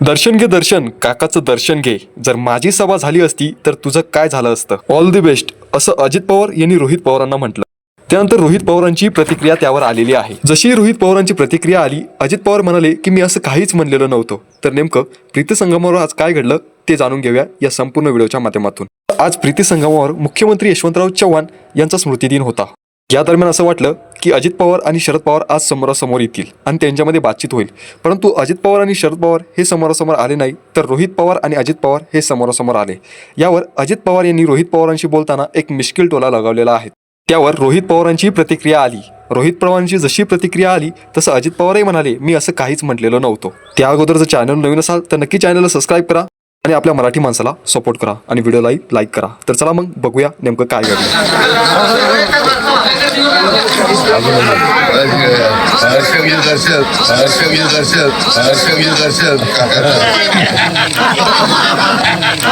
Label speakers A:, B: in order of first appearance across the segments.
A: दर्शन घे दर्शन. काकाचं दर्शन घे. जर माझी सभा झाली असती तर तुझं काय झालं असतं? ऑल दी बेस्ट असं अजित पवार यांनी रोहित पवारांना म्हटलं. त्यानंतर रोहित पवारांची प्रतिक्रिया त्यावर आलेली आहे. जशी रोहित पवारांची प्रतिक्रिया आली अजित पवार म्हणाले की मी असं काहीच म्हणलेलं नव्हतं. तर नेमकं प्रीती संगमावर आज काय घडलं ते जाणून घेऊया या संपूर्ण व्हिडिओच्या माध्यमातून. आज प्रीती संगमावर मुख्यमंत्री यशवंतराव चव्हाण यांचा स्मृतिदिन होता. या दरम्यान असं वाटलं की अजित पवार आणि शरद पवार आज समोरासमोर येतील आणि त्यांच्यामध्ये बातचीत होईल परंतु अजित पवार आणि शरद पवार हे समोरासमोर आले नाही तर रोहित पवार आणि अजित पवार हे समोरासमोर आले. यावर अजित पवार यांनी रोहित पवारांशी बोलताना एक मिश्किल टोला लगावलेला आहे. त्यावर रोहित पवारांची प्रतिक्रिया आली. रोहित पवारांची जशी प्रतिक्रिया आली तसं अजित पवारही म्हणाले मी असं काहीच म्हटलेलं नव्हतं. त्या अगोदर जर चॅनल नवीन असाल तर नक्की चॅनलला सबस्क्राईब करा. आणि आपल्या मराठी माणसाला सपोर्ट करा आणि व्हिडिओलाही लाईक करा. तर चला मग बघूया नेमकं काय घडलं.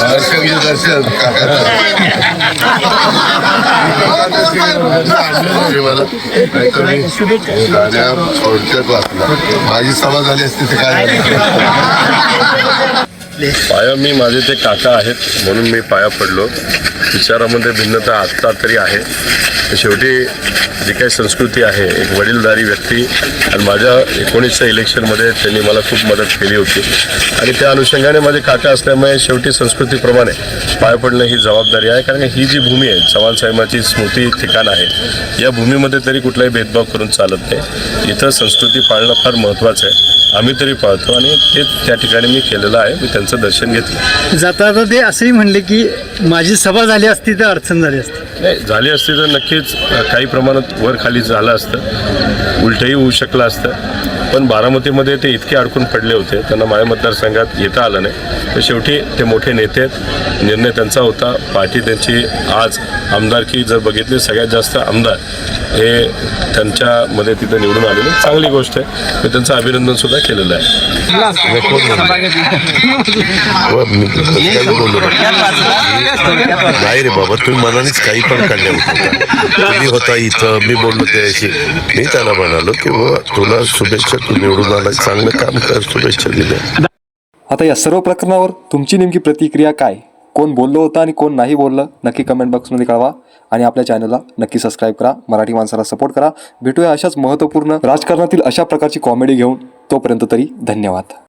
B: Harika bir dersler. Ortak var. Hacı Sabah Galesi'ni tekrar
C: पाया मी माझे ते काका आहेत म्हणून मी पाया पडलो. विचारामध्ये भिन्नता आत्ता तरी आहे. शेवटी जी काही संस्कृती आहे एक वडीलधारी व्यक्ती आणि माझ्या एकोणीसच्या इलेक्शनमध्ये त्यांनी मला खूप मदत केली होती. आणि त्या अनुषंगाने माझे काका असल्यामुळे शेवटी संस्कृतीप्रमाणे पाया पडणं ही जबाबदारी आहे. कारण ही जी भूमी आहे चव्हाण साहेबांची स्मृती ठिकाण आहे. या भूमीमध्ये तरी कुठलाही भेदभाव करून चालत नाही. इथं संस्कृती पाळणं फार महत्त्वाचं आहे. आम्ही तरी पाळतो आणि ते त्या ठिकाणी मी केलेलं आहे. मी त्यांचं दर्शन घेतलं.
D: जाता जाता ते असंही म्हणले की माझी सभा झाली असती तर अडचण झाली असती.
C: नाही झाली असती तर नक्कीच काही प्रमाणात वर खाली झालं असतं. उलटही होऊ शकलं असतं. पण बारामतीमध्ये ते इतके अडकून पडले होते त्यांना माझ्या मतदारसंघात येता आलं नाही. शेवटी ते मोठे नेते आहेत. निर्णय त्यांचा होता. पार्टी त्यांची आज आमदारकी जर बघितली सगळ्यात जास्त आमदार हे त्यांच्यामध्ये तिथं निवडून आलेले. चांगली गोष्ट आहे. मी त्यांचं अभिनंदन सुद्धा केलेलं आहे.
B: नाही रे बाबा तुम्ही मनानेच काही पण काढल्या होत्या. तुम्ही होता इथं मी बोललो त्याशी मी त्याला म्हणालो की तुला शुभेच्छा तू निवडून आला चांगलं काम कर शुभेच्छा दिल्या.
A: आता या सर्व प्रकरणावर तुमची नेमकी प्रतिक्रिया काय? कोण बोललं होतं आणि कोण नाही बोललं? नक्की कमेंट बॉक्समध्ये कळवा. आणि आपल्या चॅनलला नक्की सबस्क्राईब करा. मराठी माणसाला सपोर्ट करा. भेटूया अशाच महत्त्वपूर्ण राजकारणातील अशा प्रकारची कॉमेडी घेऊन. तोपर्यंत तरी धन्यवाद.